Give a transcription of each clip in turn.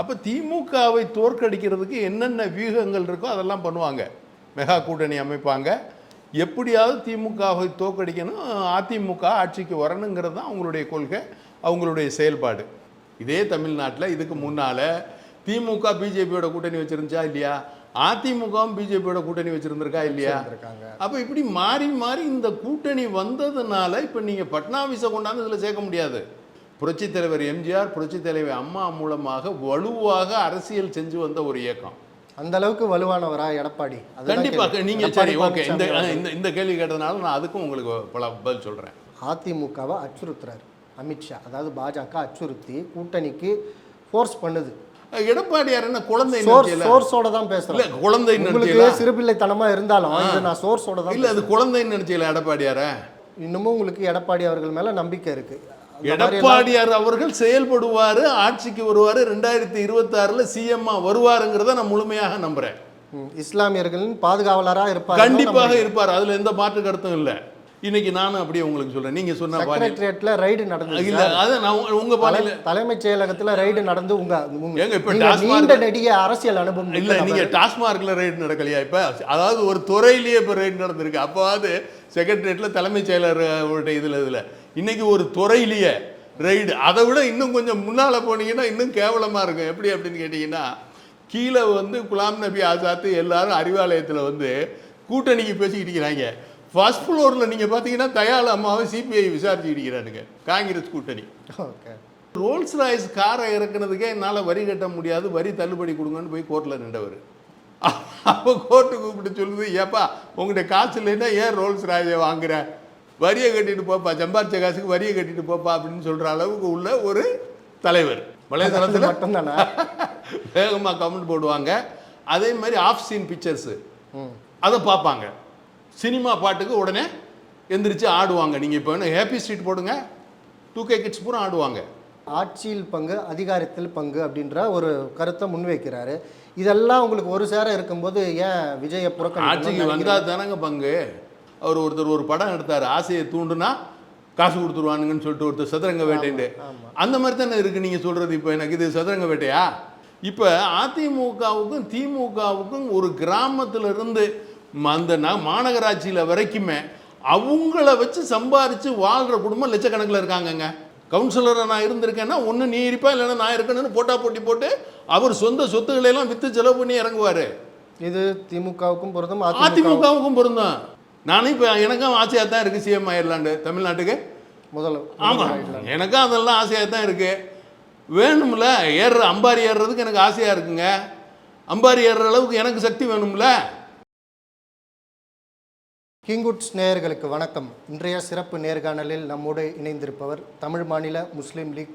அப்போ திமுகவை தோற்கடிக்கிறதுக்கு என்னென்ன வியூகங்கள் இருக்கோ அதெல்லாம் பண்ணுவாங்க. மெகா கூட்டணி அமைப்பாங்க. எப்படியாவது திமுகவை தோற்கடிக்கணும் அதிமுக ஆட்சிக்கு வரணுங்கிறது தான் அவங்களுடைய கொள்கை அவங்களுடைய செயல்பாடு. இதே தமிழ்நாட்டில் இதுக்கு முன்னால் திமுக பிஜேபியோட கூட்டணி வச்சிருந்துச்சா இல்லையா? அதிமுகவும் பிஜேபியோட கூட்டணி வச்சிருந்திருக்கா இல்லையா? இருக்காங்க அப்போ இப்படி மாறி மாறி இந்த கூட்டணி வந்ததுனால இப்போ நீங்கள் பட்னாவிஸை கொண்டாந்து இதில் சேர்க்க முடியாது. புரட்சித் தலைவர் எம்ஜிஆர் புரட்சித் தலைவர் அம்மா மூலமாக வலுவாக அரசியல் செஞ்சு வந்த ஒரு இயக்கம். அந்த அளவுக்கு வலுவானவரா எடப்பாடி? கண்டிப்பாக. நீங்க சரி ஓகே. இந்த இந்த கேள்வி கேட்டதுனால நான் அதுக்கும் உங்களுக்கு பல பதில் சொல்றேன். அதிமுகவை அச்சுறுத்துறாரு அமித்ஷா அதாவது பாஜக அச்சுறுத்தி கூட்டணிக்கு ஃபோர்ஸ் பண்ணுது. எடப்பாடியார் என்ன குழந்தை சோர்ஸோட தான் இல்ல பேசுறேன் குழந்தை உங்களுக்கு சிறுபிள்ளைத்தனமா இருந்தாலும் இது நான் சோர்ஸோட தான் இல்ல அது குழந்தை நினைச்சல எடப்பாடியார? இன்னமும் உங்களுக்கு எடப்பாடி அவர்கள் மேல நம்பிக்கை இருக்கு. எடப்பாடியார் அவர்கள் செயல்படுவாரு ஆட்சிக்கு வருவாரு. ரெண்டாயிரத்தி இருபத்தாறுல சிஎம்மா வருவாருங்கிறத நான் முழுமையாக நம்புறேன். ம், இஸ்லாமியர்களின் பாதுகாவலரா இருப்பார் கண்டிப்பாக இருப்பார். அதுல எந்த மாற்று கருத்தும் இல்ல. இன்னைக்கு நானும் அப்படியே உங்களுக்கு சொல்றேன். நீங்க சொன்ன செக்ரட்டரியேட்ல ரைடு நடந்தது இல்ல அதை நான் உங்க- தலை- தலைமைச் செயலகத்துல ரைடு நடந்து உங்க ஏங்க, இப்ப நீண்ட நெடிய அரசியல் அனுபவம் இல்ல நீங்க டாஸ்மார்க்ல ரைடு நடக்கலையா இப்ப? அதாவது ஒரு துறையிலேயே இப்ப ரைடு நடந்திருக்கு. அப்போவாது செக்ரட்டரியேட்ல தலைமைச் செயலர் இதுல இதுல இன்னைக்கு ஒரு துறையிலேயே ரைடு அதை விட இன்னும் கொஞ்சம் முன்னால போனீங்கன்னா இன்னும் கேவலமா இருக்கும். எப்படி அப்படின்னு கேட்டீங்கன்னா கீழே வந்து குலாம் நபி ஆசாத்து எல்லாரும் அறிவாலயத்துல வந்து கூட்டணிக்கு பேசிக்கிட்டு இருக்கிறாங்க. ஃபர்ஸ்ட் ஃப்ளோரில் நீங்கள் பார்த்தீங்கன்னா தயாள் அம்மாவை சிபிஐ விசாரிச்சுக்கிட்டு இருக்கிறானுங்க. காங்கிரஸ் கூட்டணி. ஓகே. ரோல்ஸ் ராய்ஸ் காரை இறக்குனதுக்கே என்னால் வரி கட்ட முடியாது. வரி தள்ளுபடி கொடுங்கன்னு போய் கோர்ட்டில் நின்றவர். அப்போ கோர்ட்டு கூப்பிட்டு சொல்லுது ஏப்பா உங்கள்கிட்ட காசு இல்லைன்னா ஏன் ரோல்ஸ் ராயை வாங்குற? வரியை கட்டிட்டு போப்பா சம்பாரிச்ச காசுக்கு வரியை கட்டிட்டு போப்பா அப்படின்னு சொல்கிற அளவுக்கு உள்ள ஒரு தலைவர். வலைதளத்தில் மட்டும் தானே வேகமாக கமெண்ட் போடுவாங்க. அதே மாதிரி ஆஃப் சீன் பிக்சர்ஸு ம். அதை பார்ப்பாங்க சினிமா பாட்டுக்கு உடனே எந்திரிச்சு ஆடுவாங்க. நீங்கள் இப்போ என்ன ஹேப்பி ஸ்ட்ரீட் போடுங்க. டூ கே கிட்ஸ் பூரா ஆடுவாங்க. ஆட்சியில் பங்கு அதிகாரத்தில் பங்கு அப்படின்ற ஒரு கருத்தை முன்வைக்கிறாரு. இதெல்லாம் உங்களுக்கு ஒரு சேர இருக்கும்போது ஏன் விஜய ஆட்சிக்கு புறக்கணிக்கணும்னு வந்தால் தானங்க பங்கு. அவர் ஒருத்தர் ஒரு படம் எடுத்தார் ஆசையை தூண்டுனா காசு கொடுத்துருவானுங்கன்னு சொல்லிட்டு ஒருத்தர் சதுரங்க வேட்டைண்டு. அந்த மாதிரி தானே இருக்கு நீங்கள் சொல்கிறது இப்போ எனக்கு இது சதுரங்க வேட்டையா? இப்போ அதிமுகவுக்கும் திமுகவுக்கும் ஒரு கிராமத்துல இருந்து ம- அந்த ந- மாநகராட்சியில வரைக்குமே அவங்கள வச்சு சம்பாரிச்சு வாழ்கிற குடும்பம் லட்சக்கணக்கில் இருக்காங்கங்க. கவுன்சிலராக நான் இருந்திருக்கேன்னா ஒன்று நீ இருப்பா இல்லைன்னா நான் இருக்கணும்னு போட்டா போட்டி போட்டு அவர் சொந்த சொத்துக்களை எல்லாம் விற்று செலவு பண்ணி இறங்குவார். இது திமுகவுக்கும் பொருந்தும் அதிமுக அதிமுகவுக்கும் பொருந்தும். நானும் இப்போ எனக்கும் ஆசையாக தான் இருக்குது சிஎம் ஆயிடலாண்டு தமிழ்நாட்டுக்கு. முதல் ஆமாம் எனக்கும் அதெல்லாம் ஆசையாக தான் இருக்கு. வேணும்ல ஏறுற அம்பாரி ஏறுறதுக்கு எனக்கு ஆசையாக இருக்குங்க. அம்பாரி ஏறுற அளவுக்கு எனக்கு சக்தி வேணும்ல. கிங்குட்ஸ் நேயர்களுக்கு வணக்கம். இன்றைய சிறப்பு நேர்காணலில் நம்மோடு இணைந்திருப்பவர் தமிழ் மாநில முஸ்லீம் லீக்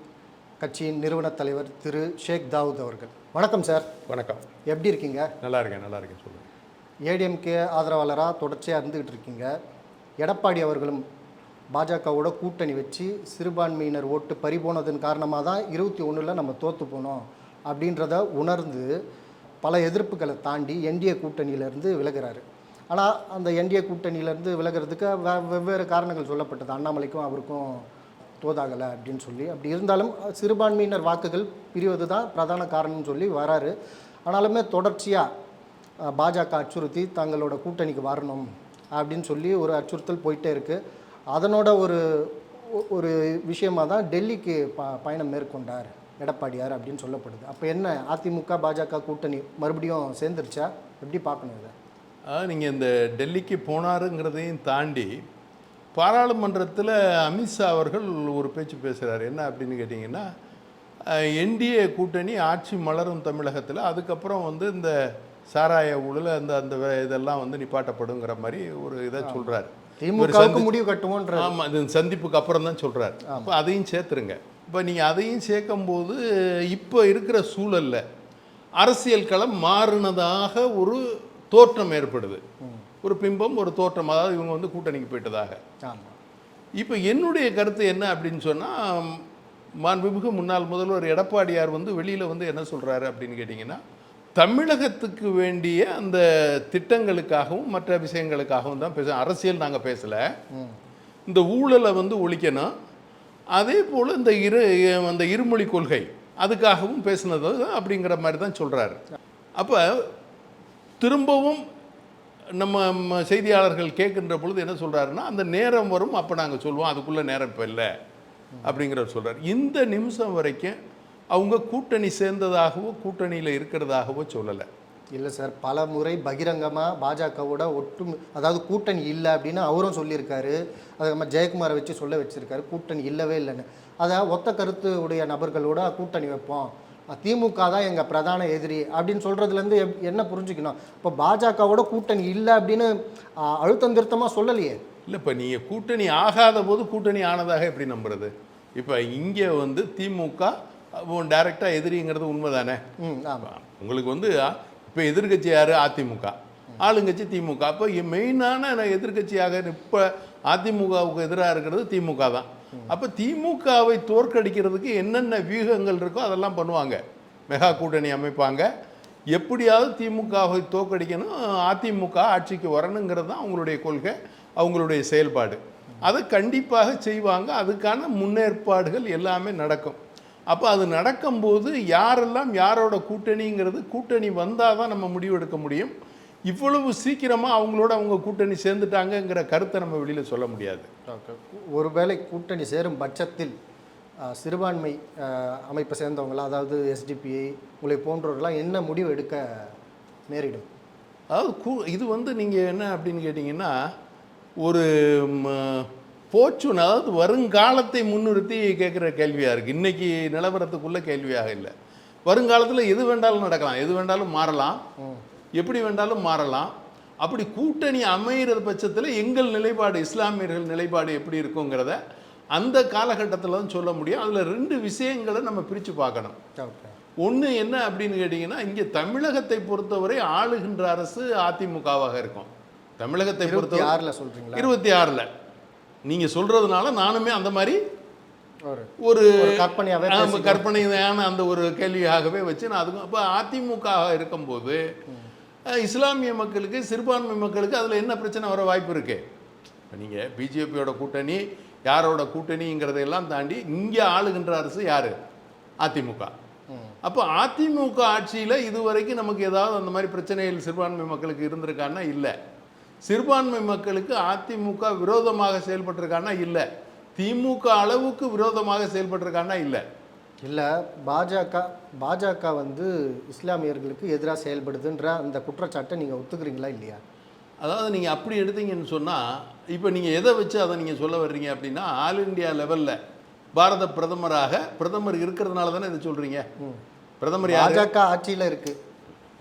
கட்சியின் நிறுவனத் தலைவர் திரு ஷேக் தாவூத் அவர்கள். வணக்கம் சார். வணக்கம். எப்படி இருக்கீங்க? நல்லா இருக்கேன் நல்லா இருக்கேன் சொல்லுங்கள் ஏடிஎம்கே ஆதரவாளராக தொடர்ச்சியாக இருந்துகிட்டு இருக்கீங்க. எடப்பாடி அவர்களும் பாஜகவோட கூட்டணி வச்சு சிறுபான்மையினர் ஓட்டு பறிபோனதன் காரணமாக தான் இருபத்தி ஒன்றில் நம்ம தோற்று போனோம் அப்படின்றத உணர்ந்து பல எதிர்ப்புகளை தாண்டி என்டிஏ கூட்டணியிலேருந்து விலகுறாரு. ஆனால் அந்த என்டிஏ கூட்டணியிலேருந்து விலகிறதுக்கு வே வெவ்வேறு காரணங்கள் சொல்லப்பட்டது. அண்ணாமலைக்கும் அவருக்கும் தோதாகலை அப்படின்னு சொல்லி. அப்படி இருந்தாலும் சிறுபான்மையினர் வாக்குகள் பிரிவது தான் பிரதான காரணம்னு சொல்லி வராரு. ஆனாலுமே தொடர்ச்சியாக பாஜக அச்சுறுத்தி தங்களோட கூட்டணிக்கு வரணும் அப்படின்னு சொல்லி ஒரு அச்சுறுத்தல் போயிட்டே இருக்குது அதனோட ஒரு ஒரு விஷயமாக தான் டெல்லிக்கு ப பயணம் மேற்கொண்டார் எடப்பாடியார் அப்படின்னு சொல்லப்படுது. அப்போ என்ன அதிமுக பாஜக கூட்டணி மறுபடியும் சேர்ந்துருச்சா? எப்படி பார்க்கணும் இதை? நீங்கள் இந்த டெல்லிக்கு போனாருங்கிறதையும் தாண்டி பாராளுமன்றத்தில் அமித்ஷா அவர்கள் ஒரு பேச்சு பேசுகிறார் என்ன அப்படின்னு கேட்டிங்கன்னா என்டிஏ கூட்டணி ஆட்சி மலரும் தமிழகத்தில் அதுக்கப்புறம் வந்து இந்த சாராய ஊழல் அந்த அந்த இதெல்லாம் வந்து நிப்பாட்டப்படுங்கிற மாதிரி ஒரு இதை சொல்கிறார் திமுகவுக்கு முடிவு கட்டுவோன்ற ஆமாம் இது சந்திப்புக்கு அப்புறம் தான் சொல்கிறார் அப்போ அதையும் சேர்த்துருங்க. இப்போ நீங்கள் அதையும் சேர்க்கும்போது இப்போ இருக்கிற சூழல்ல அரசியல் களம் மாறினதாக ஒரு தோற்றம் ஏற்படுது. ஒரு பிம்பம் ஒரு தோற்றம். அதாவது இவங்க வந்து கூட்டணிக்கு போயிட்டதாக. இப்போ என்னுடைய கருத்து என்ன அப்படின்னு சொன்னால் மாண்புமிகு முன்னாள் முதல்வர் எடப்பாடியார் வந்து வெளியில் வந்து என்ன சொல்கிறாரு அப்படின்னு கேட்டிங்கன்னா தமிழகத்துக்கு வேண்டிய அந்த திட்டங்களுக்காகவும் மற்ற விஷயங்களுக்காகவும் தான் பேச அரசியல் நாங்கள் பேசலை. இந்த ஊழலை வந்து ஒழிக்கணும். அதே போல் இந்த இரு அந்த இருமொழி கொள்கை அதுக்காகவும் பேசினது அப்படிங்கிற மாதிரி தான் சொல்கிறாரு அப்போ திரும்பவும் நம்ம செய்தியாளர்கள் கேட்கின்ற பொழுது என்ன சொல்கிறாருன்னா அந்த நேரம் வரும் அப்போ நாங்கள் சொல்லுவோம் அதுக்குள்ளே நேரம் இப்போ இல்லை. அப்படிங்கிறவர் சொல்கிறார் இந்த நிமிஷம் வரைக்கும் அவங்க கூட்டணி சேர்ந்ததாகவோ கூட்டணியில் இருக்கிறதாகவோ சொல்லலை. இல்லை சார் பல முறை பகிரங்கமாக பாஜகவோட ஒட்டு அதாவது கூட்டணி இல்லை அப்படின்னு அவரும் சொல்லியிருக்காரு. அது நம்ம ஜெயக்குமாரை வச்சு சொல்ல வச்சிருக்காரு கூட்டணி இல்லவே இல்லைன்னு. அதை ஒத்த கருத்து உடைய நபர்களோட கூட்டணி வைப்போம். திமுக தான் எங்கள் பிரதான எதிரி அப்படின்னு சொல்கிறதுலேருந்து என்ன புரிஞ்சுக்கணும்? இப்போ பாஜகவோட கூட்டணி இல்லை அப்படின்னு அழுத்தம் திருத்தமாக சொல்லலையே. இல்லை இப்போ நீங்கள் கூட்டணி ஆகாத போது கூட்டணி ஆனதாக எப்படி நம்புறது? இப்போ இங்கே வந்து திமுக டைரெக்டாக எதிரிங்கிறது உண்மைதானே? ம் ஆமாம் உங்களுக்கு வந்து இப்போ எதிர்க்கட்சி யார்? அதிமுக. ஆளுங்கட்சி திமுக. அப்போ மெயினான எதிர்க்கட்சியாக இப்போ அதிமுகவுக்கு எதிராக இருக்கிறது திமுக தான். அப்போ திமுகவை தோற்கடிக்கிறதுக்கு என்னென்ன வியூகங்கள் இருக்கோ அதெல்லாம் பண்ணுவாங்க. மெகா கூட்டணி அமைப்பாங்க. எப்படியாவது திமுகவை தோற்கடிக்கணும் அதிமுக ஆட்சிக்கு வரணுங்கிறது தான் அவங்களுடைய கொள்கை அவங்களுடைய செயல்பாடு. அதை கண்டிப்பாக செய்வாங்க. அதுக்கான முன்னேற்பாடுகள் எல்லாமே நடக்கும். அப்போ அது நடக்கும்போது யாரெல்லாம் யாரோட கூட்டணிங்கிறது கூட்டணி வந்தால் தான் நம்ம முடிவெடுக்க முடியும். இவ்வளவு சீக்கிரமாக அவங்களோட அவங்க கூட்டணி சேர்ந்துட்டாங்கங்கிற கருத்தை நம்ம வெளியில் சொல்ல முடியாது. ஒருவேளை கூட்டணி சேரும் பட்சத்தில் சிறுபான்மை அமைப்பை சேர்ந்தவங்களா அதாவது எஸ்டிபிஐ உங்களை போன்றவர்களாம் என்ன முடிவு எடுக்க நேரிடும்? அதாவது கூ இது வந்து நீங்கள் என்ன அப்படின்னு கேட்டிங்கன்னா ஒரு போச்சுன் அதாவது வருங்காலத்தை முன்னிறுத்தி கேட்குற கேள்வியாக இருக்குது இன்றைக்கி நிலவரத்துக்குள்ள கேள்வியாக இல்லை. வருங்காலத்தில் எது வேண்டாலும் நடக்கலாம். எது வேண்டாலும் மாறலாம். எப்படி வேண்டாலும் மாறலாம். அப்படி கூட்டணி அமைகிற பட்சத்தில் எங்கள் நிலைப்பாடு இஸ்லாமியர்கள் நிலைப்பாடு எப்படி இருக்குங்கிறத அந்த காலகட்டத்தில் தான் சொல்ல முடியும். அதில் ரெண்டு விஷயங்களை நம்ம பிரித்து பார்க்கணும். ஒன்று என்ன அப்படின்னு கேட்டிங்கன்னா இங்கே தமிழகத்தை பொறுத்தவரை ஆளுகின்ற அரசு அதிமுகவாக இருக்கும். தமிழகத்தை பொறுத்தவரை ஆறில் சொல்கிறீங்களா இருபத்தி ஆறில். நீங்கள் சொல்கிறதுனால நானுமே அந்த மாதிரி ஒரு பேசிக்கிறோம். கற்பனையான அந்த ஒரு கேள்வியாகவே வச்சு நான் அதுக்கும் அப்போ அதிமுக இருக்கும்போது இஸ்லாமிய மக்களுக்கு சிறுபான்மை மக்களுக்கு அதில் என்ன பிரச்சனை வர வாய்ப்பு இருக்கு? இப்போ நீங்கள் பிஜேபியோட கூட்டணி யாரோட கூட்டணிங்கிறதையெல்லாம் தாண்டி இங்கே ஆளுகின்ற அரசு யார்? அதிமுக. அப்போ அதிமுக ஆட்சியில் இதுவரைக்கும் நமக்கு ஏதாவது அந்த மாதிரி பிரச்சனைகள் சிறுபான்மை மக்களுக்கு இருந்திருக்கான்னா இல்லை. சிறுபான்மை மக்களுக்கு அதிமுக விரோதமாக செயல்பட்டிருக்கான்னா இல்லை. திமுக அளவுக்கு விரோதமாக செயல்பட்டிருக்கான்னா இல்லை. இல்லை பாஜக பாஜக வந்து இஸ்லாமியர்களுக்கு எதிராக செயல்படுதுன்ற அந்த குற்றச்சாட்டை நீங்கள் ஒத்துக்கிறீங்களா இல்லையா? அதாவது நீங்கள் அப்படி எடுத்தீங்கன்னு சொன்னால் இப்போ நீங்கள் எதை வச்சு அதை நீங்கள் சொல்ல வர்றீங்க அப்படின்னா ஆல் இந்தியா லெவலில் பாரத பிரதமராக பிரதமர் இருக்கிறதுனால தானே இதை சொல்கிறீங்க பிரதமர் பாஜக ஆட்சியில் இருக்கு.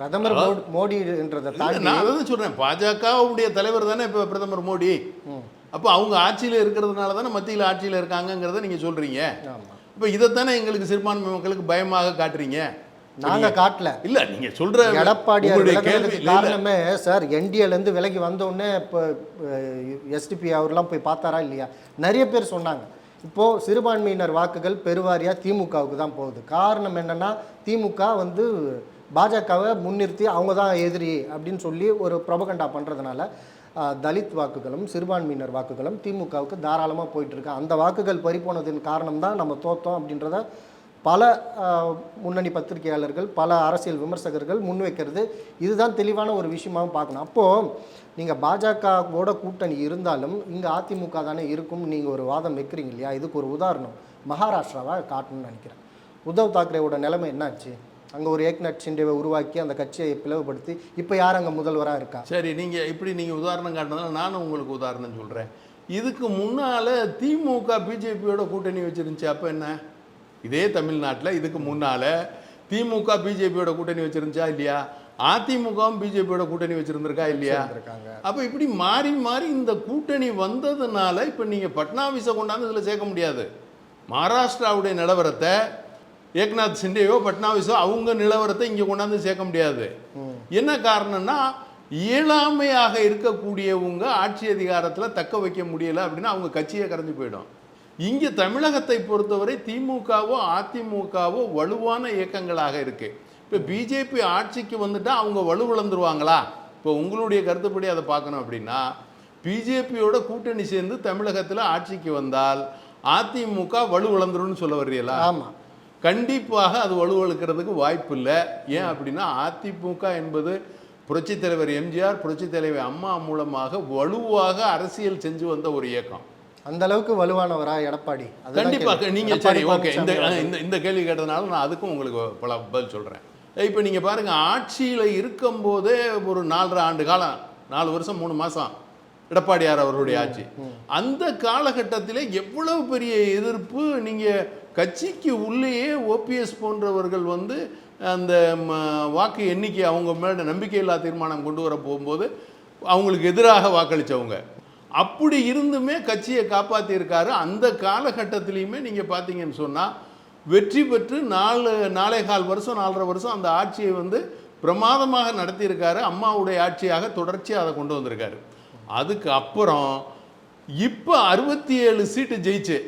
பிரதமர் மோடி- மோடின்றதை தாண்டி நான் அதை சொல்கிறேன் பாஜகவுடைய தலைவர் தானே இப்போ பிரதமர் மோடி? அப்போ அவங்க ஆட்சியில் இருக்கிறதுனால தானே மத்தியில் ஆட்சியில் இருக்காங்கங்கிறத நீங்கள் சொல்கிறீங்க இப்போ இதைத்தானே எங்களுக்கு சிறுபான்மை மக்களுக்கு பயமாக காட்டுறீங்க? நாங்க காட்டல. இல்ல நீங்க சொல்ற எடப்பாடியார். காரணமே சார் என்டிஏலேருந்து விலகி வந்த உடனே இப்போ எஸ்டிபி அவர்லாம் போய் பார்த்தாரா இல்லையா? நிறைய பேர் சொன்னாங்க. இப்போ சிறுபான்மையினர் வாக்குகள் பெருவாரியா திமுகவுக்கு தான் போகுது. காரணம் என்னன்னா திமுக வந்து பாஜகவை முன்னிறுத்தி அவங்க தான் எதிரி அப்படின்னு சொல்லி ஒரு ப்ரொபகண்டா பண்ணுறதுனால தலித் வாக்குகளும் சிறுபான்மையினர் வாக்குகளும் திமுகவுக்கு தாராளமாக போயிட்டுருக்கு அந்த வாக்குகள் பறிப்போனதின் காரணம் தான் நம்ம தோத்தோம் அப்படின்றத பல முன்னணி பத்திரிகையாளர்கள் பல அரசியல் விமர்சகர்கள் முன்வைக்கிறது இதுதான் தெளிவான ஒரு விஷயமாவும் பார்க்கணும். அப்போது நீங்கள் பாஜகவோட கூட்டணி இருந்தாலும் இங்கே அதிமுக தானே இருக்கும் நீங்கள் ஒரு வாதம் வைக்கிறீங்க இல்லையா? இதுக்கு ஒரு உதாரணம். மகாராஷ்டிராவை காட்டணும்னு நினைக்கிறேன். உத்தவ் தாக்கரேவோட நிலைமை என்னாச்சு? அங்கே ஒரு ஏக்நாத் ஷிண்டேவை உருவாக்கி அந்த கட்சியை பிளவுபடுத்தி இப்போ யார் அங்கே முதல்வராக இருக்கா? சரி நீங்க இப்படி நீங்க உதாரணம் காட்டினதால நானும் உங்களுக்கு உதாரணம் சொல்றேன். இதுக்கு முன்னால திமுக பிஜேபியோட கூட்டணி வச்சிருந்துச்சு அப்ப என்ன? இதே தமிழ்நாட்டில் இதுக்கு முன்னால திமுக பிஜேபியோட கூட்டணி வச்சிருந்துச்சா இல்லையா? அதிமுகவும் பிஜேபியோட கூட்டணி வச்சிருந்திருக்கா இல்லையா? இருக்காங்க அப்போ இப்படி மாறி மாறி இந்த கூட்டணி வந்ததுனால இப்போ நீங்கள் பட்னாவிஸை கொண்டாந்து இதில் சேர்க்க முடியாது. மகாராஷ்டிராவுடைய நிலவரத்தை ஏக்நாத் சிண்டேயோ பட்னாவிஸோ அவங்க நிலவரத்தை இங்கே கொண்டாந்து சேர்க்க முடியாது. என்ன காரணம்னா இயலாமையாக இருக்கக்கூடியவங்க ஆட்சி அதிகாரத்தில் தக்க வைக்க முடியல அப்படின்னா அவங்க கட்சியை கறந்து போயிடும். இங்கே தமிழகத்தை பொறுத்தவரை திமுகவோ அதிமுகவோ வலுவான இயக்கங்களாக இருக்குது இப்போ பிஜேபி ஆட்சிக்கு வந்துட்டால் அவங்க வலுவிழந்துருவாங்களா இப்போ உங்களுடைய கருத்துப்படி அதை பார்க்கணும் அப்படின்னா பிஜேபியோட கூட்டணி சேர்ந்து தமிழகத்தில் ஆட்சிக்கு வந்தால் அதிமுக வலுவிழந்துரும்னு சொல்ல வர்றீங்களா? ஆமாம் கண்டிப்பாக அது வலுவழுக்கிறதுக்கு வாய்ப்பு இல்லை ஏன் அப்படின்னா அதிமுக என்பது புரட்சித் தலைவர் எம்ஜிஆர் புரட்சித் தலைவர் அம்மா மூலமாக வலுவாக அரசியல் செஞ்சு வந்த ஒரு இயக்கம். அந்த அளவுக்கு வலுவானவரா எடப்பாடி? கண்டிப்பாக. நீங்க சரி ஓகே. இந்த இந்த இந்த கேள்வி கேட்டதுனால நான் அதுக்கும் உங்களுக்கு பல பதில் சொல்றேன். இப்போ நீங்க பாருங்க ஆட்சியில இருக்கும்போதே ஒரு நாலரை ஆண்டு காலம் நாலு வருஷம் மூணு மாசம் எடப்பாடியார் அவர்களுடைய ஆட்சி. அந்த காலகட்டத்திலே எவ்வளவு பெரிய எதிர்ப்பு நீங்க கட்சிக்கு உள்ளேயே ஓபிஎஸ் போன்றவர்கள் வந்து அந்த ம, வாக்கு எண்ணிக்கை அவங்க மேலே நம்பிக்கையில்லா தீர்மானம் கொண்டு வர போகும்போது அவங்களுக்கு எதிராக வாக்களித்தவங்க அப்படி இருந்துமே கட்சியை காப்பாற்றியிருக்காரு அந்த காலகட்டத்திலையுமே நீங்கள் பார்த்தீங்கன்னு சொன்னால் வெற்றி பெற்று நாலு நாலே கால் வருஷம் நாலரை வருஷம் அந்த ஆட்சியை வந்து பிரமாதமாக நடத்தியிருக்காரு. அம்மாவுடைய ஆட்சியாக தொடர்ச்சியாக அதை கொண்டு வந்திருக்காரு. அதுக்கு அப்புறம் இப்போ அறுபத்தி ஏழு சீட்டு ஜெயிச்சு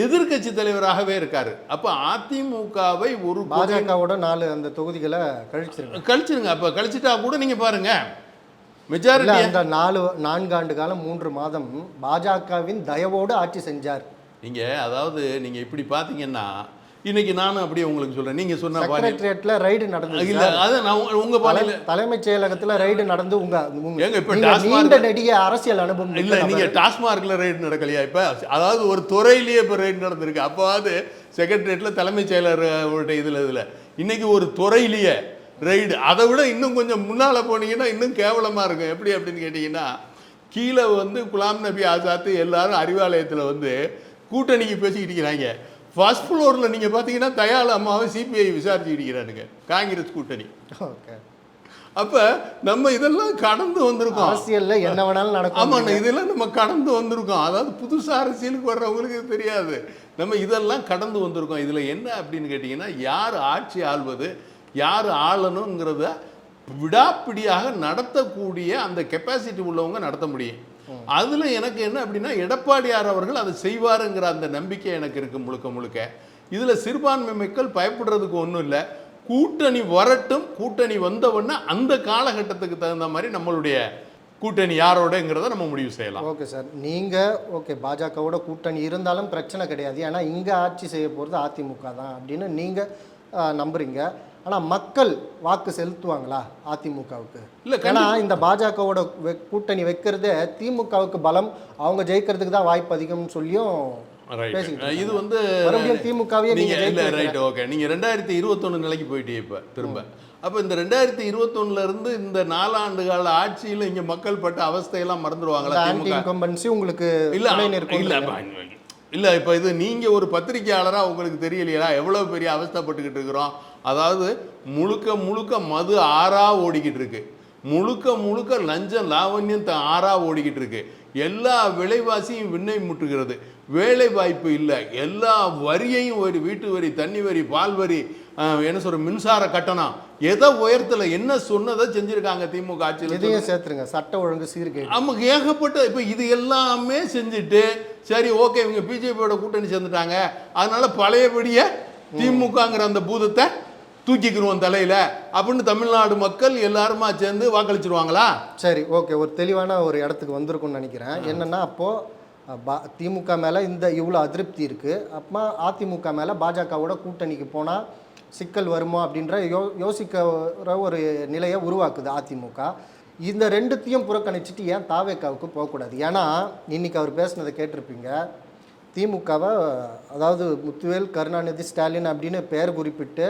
எதிர்க்கட்சி தலைவராகவே இருக்காரு. அப்போ அதிமுகவை ஒரு பாஜகவோட நாலு அந்த தொகுதிகளை கழிச்சிருங்க. கழிச்சிருங்க. அப்போ கழிச்சிட்டா கூட நீங்கள் பாருங்க. மெஜாரிட்டி அந்த நாலு நான்காண்டு காலம் மூன்று மாதம் பாஜகவின் தயவோடு ஆட்சி செஞ்சார். நீங்கள் அதாவது நீங்கள் இப்படி பார்த்தீங்கன்னா இன்னைக்கு நானும் அப்படியே உங்களுக்கு சொல்கிறேன் நீங்கள் சொன்ன செக்ரட்டரியேட்ல ரைடு நடந்தது. இல்லை அதை நான் உங்க- தலை- தலைமைச் செயலகத்துல ரைடு நடந்து உங்க ஏங்க, இப்ப நீங்க நீண்ட நெடிய அரசியல் அனுபவம் இல்லை நபர். டாஸ்மார்க்கில் ரைடு நடக்கலையா இப்போ? அதாவது ஒரு துறையிலேயே இப்போ ரைடு நடந்திருக்கு. அப்போவாது செக்ரட்டரியேட்டில் தலைமைச் செயலர் இதில் இதில். இன்னைக்கு ஒரு துறையிலேயே ரைடு அதை விட இன்னும் கொஞ்சம் முன்னால் போனீங்கன்னா இன்னும் கேவலமாக இருக்கும். எப்படி அப்படின்னு கேட்டிங்கன்னா கீழே வந்து குலாம் நபி ஆசாத்து எல்லாரும் அறிவாலயத்தில் வந்து கூட்டணிக்கு பேசிக்கிட்டு இருக்கிறாங்க. ஃபர்ஸ்ட் ஃப்ளோரில் நீங்கள் பார்த்தீங்கன்னா தயாள் அம்மாவை சிபிஐ விசாரிச்சுக்கிட்டு இருக்கிறானுங்க காங்கிரஸ் கூட்டணி. Okay. அப்ப நம்ம இதெல்லாம் கடந்து வந்திருக்கோம். அரசியல்ல என்ன வேணாலும் நடக்கும் ஆமாண்ணா இதெல்லாம் நம்ம கடந்து வந்திருக்கோம். அதாவது புதுசா அரசியலுக்கு வர்றவங்களுக்கு தெரியாது. நம்ம இதெல்லாம் கடந்து வந்திருக்கோம். இதுல என்ன அப்படின்னு கேட்டிங்கன்னா யார் ஆட்சி ஆள்வது யார் ஆளணுங்கிறத விடாப்பிடியாக நடத்தக்கூடிய அந்த கெப்பாசிட்டி உள்ளவங்க நடத்த முடியும். அதில் எனக்கு என்ன அப்படின்னா எடப்பாடியார் அவர்கள் அதை செய்வாருங்கிற அந்த நம்பிக்கை எனக்கு இருக்குது முழுக்க முழுக்க. இதில் சிறுபான்மை மக்கள் பயப்படுறதுக்கு ஒன்றும் இல்லை. கூட்டணி வரட்டும் கூட்டணி வந்தவொடனே அந்த காலகட்டத்துக்கு தகுந்த மாதிரி நம்மளுடைய கூட்டணி யாரோடங்கிறத நம்ம முடிவு செய்யலாம். Okay sir. நீங்கள் ஓகே பாஜகவோட கூட்டணி இருந்தாலும் பிரச்சனை கிடையாது. ஏன்னா இங்கே ஆட்சி செய்ய போகிறது அதிமுக தான் அப்படின்னு நீங்கள் நம்புகிறீங்க நம்புறீங்க ஆனா மக்கள் வாக்கு செலுத்துவாங்களா அதிமுகவுக்கு? இல்ல, ஏன்னா இந்த பாஜகவோட வெ- கூட்டணி வைக்கிறதே திமுகவுக்கு பலம் அவங்க ஜெயிக்கிறதுக்கு தான் வாய்ப்பு அதிகம்னு சொல்லியும் இது வந்து திமுகவே நீங்க இல்ல ரைட் ஓகே நீங்க ரெண்டாயிரத்தி இருபத்தொன்னு நிலைக்கு போயிட்டீங்க இப்ப திரும்ப. அப்ப இந்த ரெண்டாயிரத்தி இருபத்தொன்னுல இருந்து இந்த நாலாண்டு கால ஆட்சியில இங்க மக்கள் பட்ட அவஸ்தையெல்லாம் மறந்துடுவாங்களா இன்கம்பன்சி உங்களுக்கு இல்ல இல்ல இல்ல இப்ப இது நீங்க ஒரு பத்திரிக்கையாளரா உங்களுக்கு தெரியலையா எவ்வளவு பெரிய அவஸ்தைப்பட்டுக்கிட்டு இருக்கிறோம். அதாவது முழுக்க முழுக்க மது ஆறா ஓடிக்கிட்டு இருக்கு. முழுக்க முழுக்க லஞ்சம் லாவண்யம் த- ஆறா ஓடிக்கிட்டு இருக்கு. எல்லா விலைவாசியும் விண்ணை முட்டுகிறது. வேலை வாய்ப்பு இல்லை. எல்லா வரியையும் ஒரு வீட்டு வரி தண்ணி வரி பால் வரி என்ன சொல்ற மின்சார கட்டணம். எதை உயரத்துல என்ன சொன்னதை செஞ்சிருக்காங்க திமுக ஆட்சியில் இதையும் சேர்த்துருங்க. சட்ட ஒழுங்கு சீர்கேடு. நமக்கு ஏகப்பட்ட இப்போ இது எல்லாமே செஞ்சுட்டு சரி ஓகே இவங்க பிஜேபியோட கூட்டணி சேர்ந்துட்டாங்க. அதனால பழையபடியே திமுகங்கிற அந்த பூதத்தை தூக்கிக்கிருவோம் தலையில. அப்படின்னு தமிழ்நாடு மக்கள் எல்லாருமா சேர்ந்து வாக்களிச்சிருவாங்களா? சரி ஓகே. ஒரு தெளிவான ஒரு இடத்துக்கு வந்திருக்கும்னு நினைக்கிறேன். என்னன்னா அப்போ அஹ், பா திமுக மேலே இந்த இவ்வளோ அதிருப்தி இருக்குது அப்பமா அதிமுக மேலே பாஜகவோட கூட்டணிக்கு போனால் சிக்கல் வருமோ அப்படின்ற யோ யோசிக்கிற ஒரு நிலையை உருவாக்குது அதிமுக. இந்த ரெண்டுத்தையும் புறக்கணிச்சிட்டு ஏன் தாவேக்காவுக்கு போகக்கூடாது? ஏன்னா இன்னைக்கு அவர் பேசுனதை கேட்டிருப்பீங்க. திமுகவை அதாவது முத்துவேல் கருணாநிதி ஸ்டாலின் அப்படின்னு பேர் குறிப்பிட்டு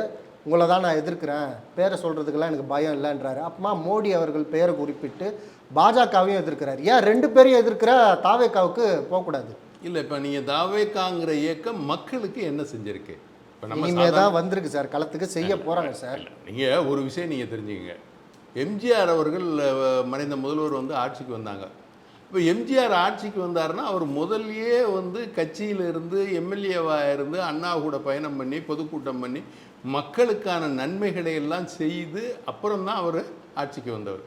உங்களை தான் நான் எதிர்க்கிறேன். பேரை சொல்கிறதுக்கெல்லாம் எனக்கு பயம் இல்லைன்றாரு. அப்பமா மோடி அவர்கள் பெயரை குறிப்பிட்டு பாஜகவையும் எதிர்க்கிறார். ஏன் ரெண்டு பேரையும் எதிர்க்கிற தாவேக்காவுக்கு போகக்கூடாது? இல்லை இப்போ நீங்கள் தாவேக்காங்கிற இயக்கம் மக்களுக்கு என்ன செஞ்சிருக்கு? இப்போ நம்ம தான் வந்திருக்கு சார். களத்துக்கு செய்ய போகிறாங்க சார். நீங்கள் ஒரு விஷயம் நீங்கள் தெரிஞ்சுக்கங்க. எம்ஜிஆர் அவர்கள் மறைந்த முதல்வர் வந்து ஆட்சிக்கு வந்தாங்க. இப்போ எம்ஜிஆர் ஆட்சிக்கு வந்தாருன்னா அவர் முதல்லயே வந்து கட்சியில இருந்து எம்எல்ஏவாக இருந்து அண்ணா கூட பயணம் பண்ணி பொதுக்கூட்டம் பண்ணி மக்களுக்கான நன்மைகளை எல்லாம் செய்து அப்புறம் தான் அவர் ஆட்சிக்கு வந்தவர்.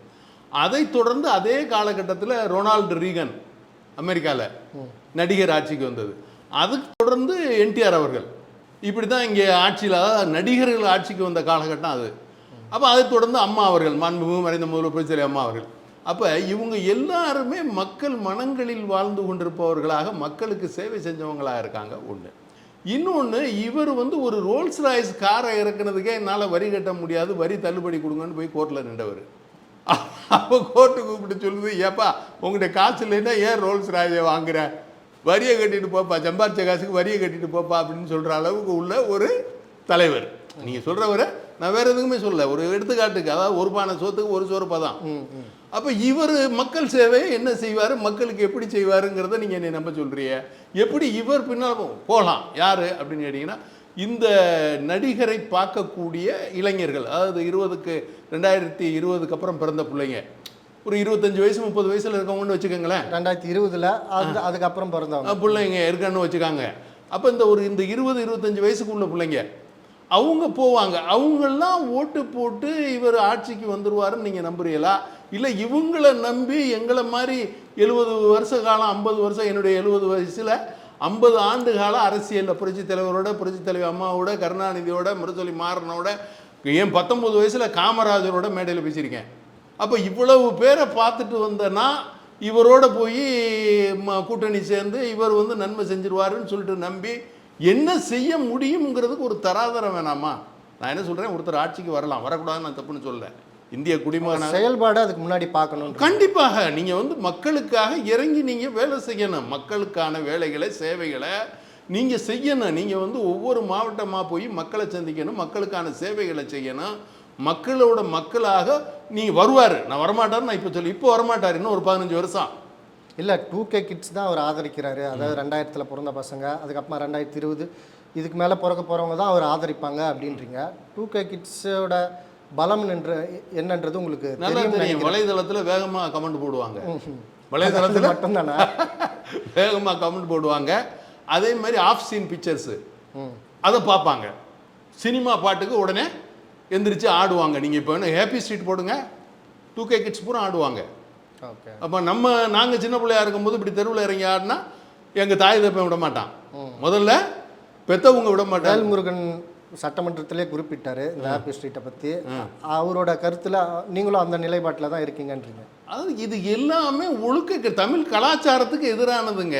அதைத் தொடர்ந்து அதே காலகட்டத்தில் ரொனால்டு ரீகன் அமெரிக்காவில் நடிகர் ஆட்சிக்கு வந்தது. அதுக்கு தொடர்ந்து என்டிஆர் அவர்கள். இப்படி தான் இங்கே ஆட்சியில் அதாவது நடிகர்கள் ஆட்சிக்கு வந்த காலகட்டம் அது. அப்போ அதை தொடர்ந்து அம்மா அவர்கள் மாண்புமிகு மறைந்த முதல்வர் புரட்சித்தலைவர் அம்மா அவர்கள். அப்போ இவங்க எல்லாருமே மக்கள் மனங்களில் வாழ்ந்து கொண்டிருப்பவர்களாக மக்களுக்கு சேவை செஞ்சவங்களாக இருக்காங்க ஒன்று இன்னொன்று இவர் வந்து ஒரு ரோல்ஸ் ராய்ஸ் காரை இறக்குனதுக்கே என்னால் வரி கட்ட முடியாது வரி தள்ளுபடி கொடுங்கன்னு போய் கோர்ட்டில் நின்றவர். அப்போ கோர்ட்டு கூப்பிட்டு சொல்லுது ஏப்பா உங்கள்கிட்ட காசு இல்லைன்னா ஏன் ரோல்ஸ் ராயை வாங்குற? வரியை கட்டிட்டு போப்பா சம்பாரிச்ச காசுக்கு வரியை கட்டிட்டு போப்பா அப்படின்னு சொல்கிற அளவுக்கு உள்ள ஒரு தலைவர். நீங்கள் சொல்கிறவரை நான் வேறு எதுக்குமே சொல்லலை. ஒரு எடுத்துக்காட்டுக்கு அதாவது ஒரு பானை சோத்துக்கு ஒரு சோறு பதம் அப்போ இவர் மக்கள் சேவையை என்ன செய்வார்? மக்களுக்கு எப்படி செய்வாருங்கிறத நீங்கள் என்னை நம்ப சொல்கிறீங்க எப்படி இவர் பின்னால் போகலாம்? யார் அப்படின்னு கேட்டிங்கன்னா இந்த நடிகரை பார்க்கக்கூடிய இளைஞர்கள். அதாவது இருபதுக்கு ரெண்டாயிரத்தி இருபதுக்கு அப்புறம் பிறந்த பிள்ளைங்க. ஒரு இருபத்தஞ்சு வயசு முப்பது வயசில் இருக்கவங்கன்னு வச்சுக்கோங்களேன். ரெண்டாயிரத்தி இருபதுல அது அதுக்கப்புறம் பிறந்தவங்க. பிள்ளைங்க இருக்கான்னு வச்சுக்காங்க. அப்போ இந்த ஒரு இந்த இருபது இருபத்தஞ்சு வயசுக்கு உள்ள பிள்ளைங்க அவங்க போவாங்க. அவங்கெல்லாம் ஓட்டு போட்டு இவர் ஆட்சிக்கு வந்துருவாருன்னு நீங்கள் நம்புறீங்களா? இல்லை இவங்கள நம்பி எங்களை மாதிரி எழுபது வருஷ காலம் ஐம்பது வருஷம் என்னுடைய எழுபது வயசில் ஐம்பது ஆண்டு கால அரசியலில் புரட்சி தலைவரோட புரட்சி தலைவர் அம்மாவோட கருணாநிதியோட முரசொலி மாறனோட ஏன் பத்தொம்பது வயசில் காமராஜரோட மேடையில் பேசியிருக்கேன். அப்போ இவ்வளவு பேரை பார்த்துட்டு வந்தேன்னா இவரோட போய் ம- கூட்டணி சேர்ந்து இவர் வந்து நன்மை செஞ்சிருவாருன்னு சொல்லிட்டு நம்பி என்ன செய்ய முடியுங்கிறதுக்கு ஒரு தராதரம் வேணாமா? நான் என்ன சொல்கிறேன் ஒருத்தர் ஆட்சிக்கு வரலாம் வரக்கூடாதுன்னு நான் தப்புன்னு சொல்லலை. இந்திய குடிமகனாக செயல்பாடு அதுக்கு முன்னாடி பார்க்கணும் கண்டிப்பாக. நீங்கள் வந்து மக்களுக்காக இறங்கி நீங்கள் வேலை செய்யணும். மக்களுக்கான வேலைகளை சேவைகளை நீங்கள் செய்யணும். நீங்கள் வந்து ஒவ்வொரு மாவட்டமாக போய் மக்களை சந்திக்கணும். மக்களுக்கான சேவைகளை செய்யணும். மக்களோட மக்களாக நீங்கள் வருவார். நான் வரமாட்டார் நான் இப்போ சொல்லி இப்போ வரமாட்டார். இன்னும் ஒரு பதினஞ்சு வருஷம். இல்லை டூ கே கிட்ஸ் தான் அவர் ஆதரிக்கிறாரு. அதாவது ரெண்டாயிரத்தில் பிறந்த பசங்க அதுக்கப்புறமா ரெண்டாயிரத்தி இருபது இதுக்கு மேலே பிறக்க போகிறவங்க தான் அவர் ஆதரிப்பாங்க அப்படின்றீங்க. டூ கே கிட்ஸோட பலம் என்று என்னன்றது உங்களுக்கு நல்லா தெரியும். வலைதளத்தில் வேகமாக கமெண்ட் போடுவாங்க. வலைதளத்தில் மட்டும்தானே? வேகமாக கமெண்ட் போடுவாங்க. அதே மாதிரி ஆஃப் சீன் பிக்சர்ஸு அதை பார்ப்பாங்க. சினிமா பாட்டுக்கு உடனே எந்திரிச்சு ஆடுவாங்க. நீங்கள் இப்போ என்ன ஹேப்பி ஸ்ட்ரீட் போடுங்க. டூ கே கிட்ஸ் பூரா ஆடுவாங்க. ஓகே. அப்போ நம்ம நாங்கள் சின்ன பிள்ளையா இருக்கும்போது இப்படி தெருவில் இறங்கி ஆடினா எங்கள் தாய் தப்பன் விட மாட்டான். முதல்ல பெத்தவங்க விட மாட்டாங்க. வேல்முருகன் சட்டமன்றத்திலே குறிப்பிட்டாரு இந்த ஹாப்பி ஸ்ட்ரீட்டை பற்றி அவரோட கருத்தில் நீங்களும் அந்த நிலைப்பாட்டில் தான் இருக்கீங்கன்றீங்க. அதாவது இது எல்லாமே ஒழுக்க தமிழ் கலாச்சாரத்துக்கு எதிரானதுங்க.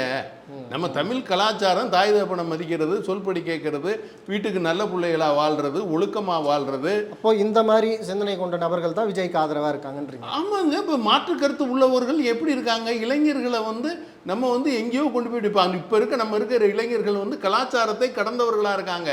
நம்ம தமிழ் கலாச்சாரம் தாய் தகப்பனை மதிக்கிறது சொல்படி கேட்கறது வீட்டுக்கு நல்ல பிள்ளைகளா வாழ்றது ஒழுக்கமா வாழ்றது. அப்போ இந்த மாதிரி சிந்தனை கொண்ட நபர்கள் தான் விஜய்க்கு ஆதரவாக இருக்காங்கன்றீங்க. ஆமாங்க. இப்போ மாற்று கருத்து உள்ளவர்கள் எப்படி இருக்காங்க? இளைஞர்களை வந்து நம்ம வந்து எங்கேயோ கொண்டு போய் வைப்பாங்க இப்போ இருக்க நம்ம இருக்கிற இளைஞர்கள் வந்து கலாச்சாரத்தை கடந்தவர்களாக இருக்காங்க.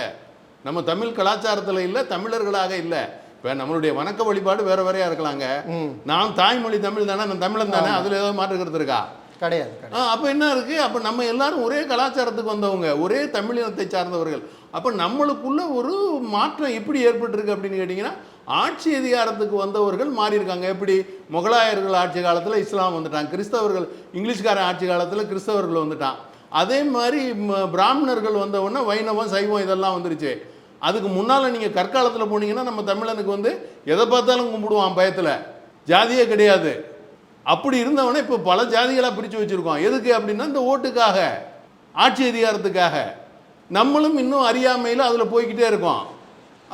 நம்ம தமிழ் கலாச்சாரத்தில் இல்லை தமிழர்களாக இல்லை. இப்போ நம்மளுடைய வணக்க வழிபாடு வேற வேறையா இருக்கலாங்க. ம். நான் தாய்மொழி தமிழ் தானே நான் தமிழன் தானே அதில் ஏதாவது மாற்று கருத்து இருக்கா? கிடையாது அப்போ என்ன இருக்கு? அப்போ நம்ம எல்லாரும் ஒரே கலாச்சாரத்துக்கு வந்தவங்க ஒரே தமிழினத்தை சார்ந்தவர்கள். அப்போ நம்மளுக்குள்ள ஒரு மாற்றம் எப்படி ஏற்பட்டிருக்கு அப்படின்னு கேட்டிங்கன்னா ஆட்சி அதிகாரத்துக்கு வந்தவர்கள் மாறி இருக்காங்க எப்படி? முகலாயர்கள் ஆட்சி காலத்தில் இஸ்லாம் வந்துட்டாங்க. கிறிஸ்தவர்கள் இங்கிலீஷ்காரன் ஆட்சி காலத்தில் கிறிஸ்தவர்கள் வந்துட்டான். அதே மாதிரி பிராமணர்கள் வந்த உடனே வைணவம் சைவம் இதெல்லாம் வந்துருச்சு. அதுக்கு முன்னால் நீங்கள் கற்காலத்தில் போனீங்கன்னா நம்ம தமிழனுக்கு வந்து எதை பார்த்தாலும் கும்பிடுவான் பயத்தில். ஜாதியே கிடையாது. அப்படி இருந்தவனே இப்போ பல ஜாதிகளாக பிரித்து வச்சுருக்கோம் எதுக்கு அப்படின்னா இந்த ஓட்டுக்காக ஆட்சி அதிகாரத்துக்காக. நம்மளும் இன்னும் அறியாமையில் அதில் போய்கிட்டே இருக்கோம்.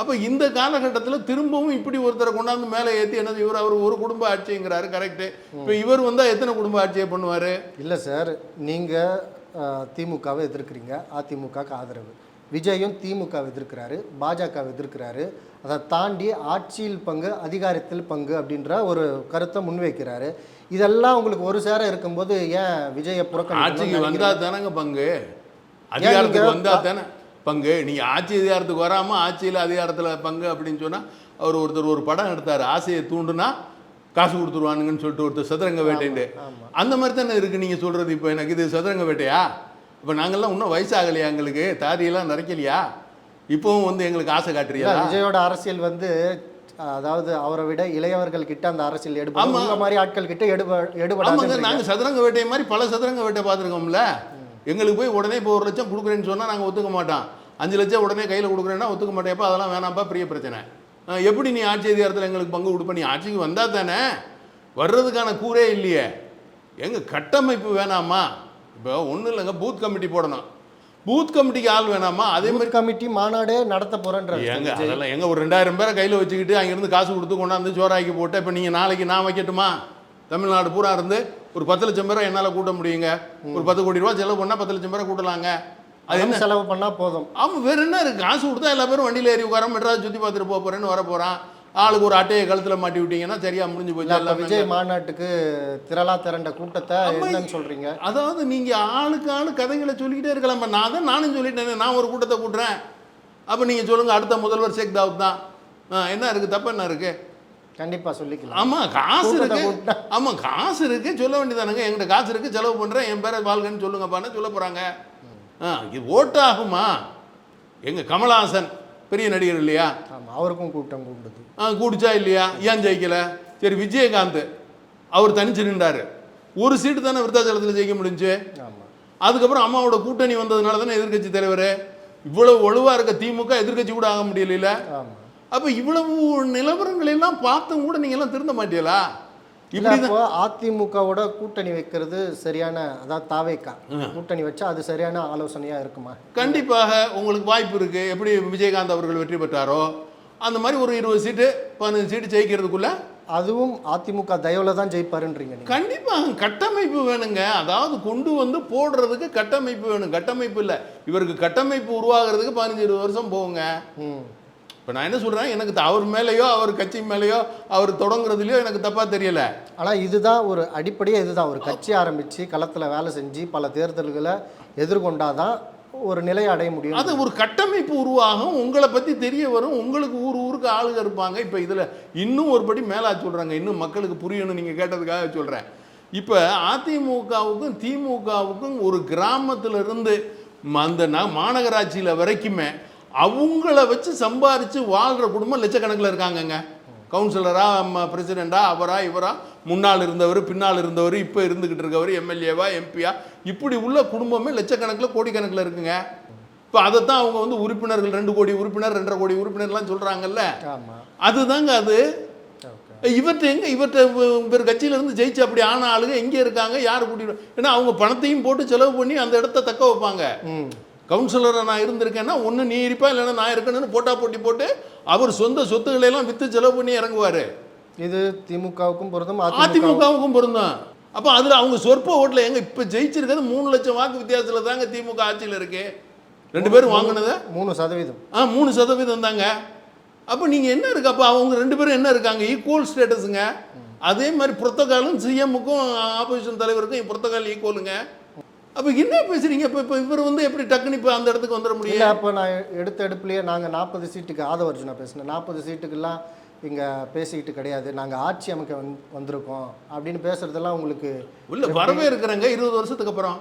அப்போ இந்த காலகட்டத்தில் திரும்பவும் இப்படி ஒருத்தரை கொண்டாந்து மேலே ஏற்றி என்ன இவர்? அவர் ஒரு குடும்ப ஆட்சிங்கிறாரு கரெக்டு இப்போ இவர் வந்தால் எத்தனை குடும்ப ஆட்சியை பண்ணுவார்? இல்லை சார் நீங்கள் திமுகவை எதிர்க்கிறீங்க அதிமுகக்கு ஆதரவு. விஜயும் திமுகவை எதிர்க்கிறாரு பாஜகவை எதிர்க்கிறாரு. அதை தாண்டி ஆட்சியில் பங்கு அதிகாரத்தில் பங்கு அப்படின்ற ஒரு கருத்தை முன்வைக்கிறாரு. இதெல்லாம் உங்களுக்கு ஒரு சேர இருக்கும்போது ஏன் விஜயை ஆட்சிக்கு புறக்கணிக்கணும்னு வந்தா தானங்க பங்கு? அதிகாரத்துக்கு வந்தா தானே பங்கு? நீங்க ஆட்சி அதிகாரத்துக்கு வராம ஆட்சியில் அதிகாரத்துல பங்கு அப்படின்னு சொன்னா அவர் ஒருத்தர் ஒரு படம் எடுத்தார் ஆசையை தூண்டுனா காசு கொடுத்துருவானுங்கன்னு சொல்லிட்டு ஒருத்தர் சதுரங்க வேட்டைண்டு அந்த மாதிரி தானே இருக்கு நீங்க சொல்றது இப்போ எனக்கு? இது சதுரங்க வேட்டையா? இப்போ நாங்கெல்லாம் இன்னும் வயசாகலையா எங்களுக்கு? தாடியெல்லாம் நிறைக்கலையா இப்பவும் வந்து எங்களுக்கு ஆசை காட்டுறியா இல்ல, விஜயோட அரசியல் வந்து அதாவது அவரை விட இளையவர்கள் கிட்ட அந்த அரசியல். உங்க மாதிரி ஆட்கள் கிட்ட எடுப ஆமாங்க எடுபடாது நாங்க சதுரங்க வேட்டை மாதிரி பல சதுரங்க வேட்டை பார்த்துருக்கோம்ல. எங்களுக்கு போய் உடனே இப்போ ஒரு லட்சம் கொடுக்குறேன்னு சொன்னா நாங்க ஒத்துக்க மாட்டோம். அஞ்சு லட்சம் உடனே கையில கொடுக்குறேன்னா ஒத்துக்க மாட்டேப்பா அதெல்லாம் வேணாம்ப்பா பெரிய பிரச்சனை. எப்படி நீ ஆட்சி அதிகாரத்தில் எங்களுக்கு பங்கு கொடுப்ப? நீ ஆட்சிக்கு வந்தா தானே. வர்றதுக்கான கூரே இல்லையே. எங்க கட்டமைப்பு வேணாமா? இப்போ ஒன்றும் இல்லைங்க பூத் கமிட்டி போடணும். பூத் கமிட்டிக்கு ஆள் வேணாமா? அதே மாதிரி கமிட்டி மாநாடே நடத்த போறேன்ற எங்க அதெல்லாம் எங்க ஒரு ரெண்டாயிரம் பேரை கையில் வச்சுக்கிட்டு அங்கேருந்து காசு கொடுத்து கொண்டாந்து சோறாக்கி போட்டு இப்போ நீங்கள் நாளைக்கு நான் வைக்கட்டுமா? தமிழ்நாடு பூரா இருந்து ஒரு பத்து லட்சம் பேரை என்னால் கூட்ட முடியுங்க. ஒரு பத்து கோடி ரூபா செலவு பண்ணால் பத்து லட்சம் பேரை கூட்டலாங்க. அது என்ன? செலவு பண்ணா போதும். ஆமாம் வேற என்ன இருக்கு? காசு கொடுத்தா எல்லா பேரும் வண்டியில் ஏறி உட்கார மெட்ராஸ் சுற்றி பார்த்துட்டு போக போறேன்னு வர போறான் ஆளுக்கு ஒரு அட்டையை கழுத்தில் மாட்டி விட்டீங்கன்னா சரியா முடிஞ்சு போச்சு. விஜய் மாநாட்டுக்கு திரளா திரண்ட கூட்டத்தை என்னன்னு சொல்றீங்க? அதாவது நீங்க ஆளுக்கு ஆளு கதைகளை சொல்லிக்கிட்டே இருக்கலாம் நான் தான் நானும் சொல்லிட்டேனே நான் ஒரு கூட்டத்தை கூட்டுறேன். அப்ப நீங்க சொல்லுங்க அடுத்த முதல்வர் ஷேக் தாவூத் தான். என்ன இருக்கு? தப்பு என்ன இருக்கு? கண்டிப்பா சொல்லிக்கலாம். ஆமா காசு இருக்கு. கூட்டினா. ஆமா காசு இருக்கு. சொல்ல வேண்டியதானுங்க. என்கிட்ட காசு இருக்கு. செலவு பண்றேன். என் பேரை வாழ்கன்னு சொல்லுங்கப்பான்னு சொல்ல போறாங்க. ஆ, இது ஓட்டு ஆகுமா? எங்க கமலஹாசன் பெரிய நடிகர் இல்லையா? அவருக்கும் கூட்டம் கூப்பிடுது ஆ கூடிச்சா இல்லையா? ஏன் ஜெயிக்கல? சரி விஜயகாந்த் அவர் தனிச்சு நின்றாரு. ஒரு சீட்டு தானே விருத்தாச்சலத்தில் ஜெயிக்க முடிஞ்சு. அதுக்கப்புறம் அம்மாவோட கூட்டணி வந்ததுனால தானே எதிர்க்கட்சி தலைவர். இவ்வளவு வலுவா இருக்க திமுக எதிர்க்கட்சி கூட ஆக முடியல அப்ப இவ்வளவு நிலவரங்கள் எல்லாம் பார்த்தும் கூட நீங்க எல்லாம் திருந்த மாட்டீங்களா? அப்போ அதிமுகவோட கூட்டணி வைக்கிறது சரியான அதாவது தாவேக்கா. கூட்டணி வச்சா அது சரியான ஆலோசனையா இருக்குமா? கண்டிப்பாக உங்களுக்கு வாய்ப்பு இருக்கு. எப்படி விஜயகாந்த் அவர்கள் வெற்றி பெற்றாரோ அந்த மாதிரி ஒரு இருபது சீட்டு பதினஞ்சு சீட்டு ஜெயிக்கிறதுக்குள்ள அதுவும் அதிமுக தயவுல தான் ஜெயிப்பாருன்றீங்க கண்டிப்பாக கட்டமைப்பு வேணுங்க. அதாவது கொண்டு வந்து போடுறதுக்கு கட்டமைப்பு வேணும். கட்டமைப்பு இல்லை. இவருக்கு கட்டமைப்பு உருவாகிறதுக்கு பதினஞ்சு இருபது வருஷம் போகுங்க. ம். இப்போ நான் என்ன சொல்கிறேன் எனக்கு அவர் மேலேயோ அவர் கட்சி மேலேயோ அவர் தொடங்குறதுலையோ எனக்கு தப்பாக தெரியல. ஆனா இதுதான் ஒரு அடிப்படையே இதுதான். ஒரு கட்சி ஆரம்பிச்சு களத்துல வேலை செஞ்சு பல தேர்தல்களை எதிர்கொண்டாதான் ஒரு நிலையை அடைய முடியும். அது ஒரு கட்டமைப்பு உருவாகும். உங்களை பற்றி தெரிய வரும். உங்களுக்கு ஊர் ஊருக்கு ஆளுங்க இருப்பாங்க. இப்போ இதில் இன்னும் ஒரு படி மேலா சொல்கிறாங்க இன்னும் மக்களுக்கு புரியணும் நீங்கள் கேட்டதுக்காக சொல்கிறேன் இப்போ அதிமுகவுக்கும் திமுகவுக்கும் ஒரு கிராமத்துல இருந்து ம- அந்த மாநகராட்சியில வரைக்குமே அவங்கள வச்சு சம்பாரித்து வாழ்கிற குடும்பம் லட்சக்கணக்கில் இருக்காங்கங்க. கவுன்சிலரா பிரசிடெண்டா அவரா இவரா முன்னால் இருந்தவர் பின்னால் இருந்தவர் இப்போ இருந்துக்கிட்டு இருக்கவர் எம்எல்ஏவா எம்பியா இப்படி உள்ள குடும்பமே லட்சக்கணக்கில் கோடிக்கணக்கில் இருக்குங்க. இப்போ அதைத்தான் அவங்க வந்து உறுப்பினர்கள் ரெண்டு கோடி உறுப்பினர் ரெண்டரை கோடி உறுப்பினர்லாம் சொல்கிறாங்கல்ல அதுதாங்க அது. இவர்கிட்ட எங்க இவர்கிட்ட இவர் கட்சியில இருந்து ஜெயிச்சு அப்படி ஆன ஆளுங்க எங்க இருக்காங்க யார் கூட்டிட்டு ஏன்னா அவங்க பணத்தையும் போட்டு செலவு பண்ணி அந்த இடத்த தக்க வைப்பாங்க. ம் கவுன்சிலரை நான் இருந்திருக்கேன்னா ஒன்று நீ இருப்பா இல்லைன்னா நான் இருக்கணும்னு போட்டா போட்டி போட்டு அவர் சொந்த சொத்துக்களை எல்லாம் வித்து செலவு பண்ணி இறங்குவாரு. இது திமுகவுக்கும் பொருந்தும் அதிமுக அதிமுகவுக்கும் பொருந்தும். அப்போ அதுல அவங்க சொற்ப ஓட்டுல எங்க இப்ப ஜெயிச்சிருக்கிறது மூணு லட்சம் வாக்கு வித்தியாசத்துல தாங்க திமுக ஆட்சியில் இருக்கு. ரெண்டு பேரும் வாங்கினது? மூணு சதவீதம். ஆ மூணு சதவீதம் தாங்க. அப்போ நீங்கள் என்ன இருக்கு? அப்போ அவங்க ரெண்டு பேரும் என்ன இருக்காங்க? ஈக்குவல் ஸ்டேட்டஸுங்க அதே மாதிரி புரத்தகாலும் சிஎம்முக்கும் ஆப்போசிஷன் தலைவருக்கும் புரத்தகால் ஈக்குவலுங்க அப்போ என்ன பேசுறீங்க? இப்போ இப்போ இவர் வந்து எப்படி டக்குன்னு இப்போ அந்த இடத்துக்கு வந்துட முடியும்? அப்போ நான் எடுத்த எடுப்புலயே நாங்க நாற்பது சீட்டுக்கு ஆதவர்ஜுனா பேசினேன். நாற்பது சீட்டுக்கெல்லாம் இங்க பேசிக்கிட்டு கிடையாது. நாங்க ஆட்சி அமைக்க வந்து வந்திருக்கோம். அப்படின்னு பேசுறதெல்லாம் உங்களுக்கு இல்லை வரவே இருக்கிறேங்க. இருபது வருஷத்துக்கு அப்புறம்.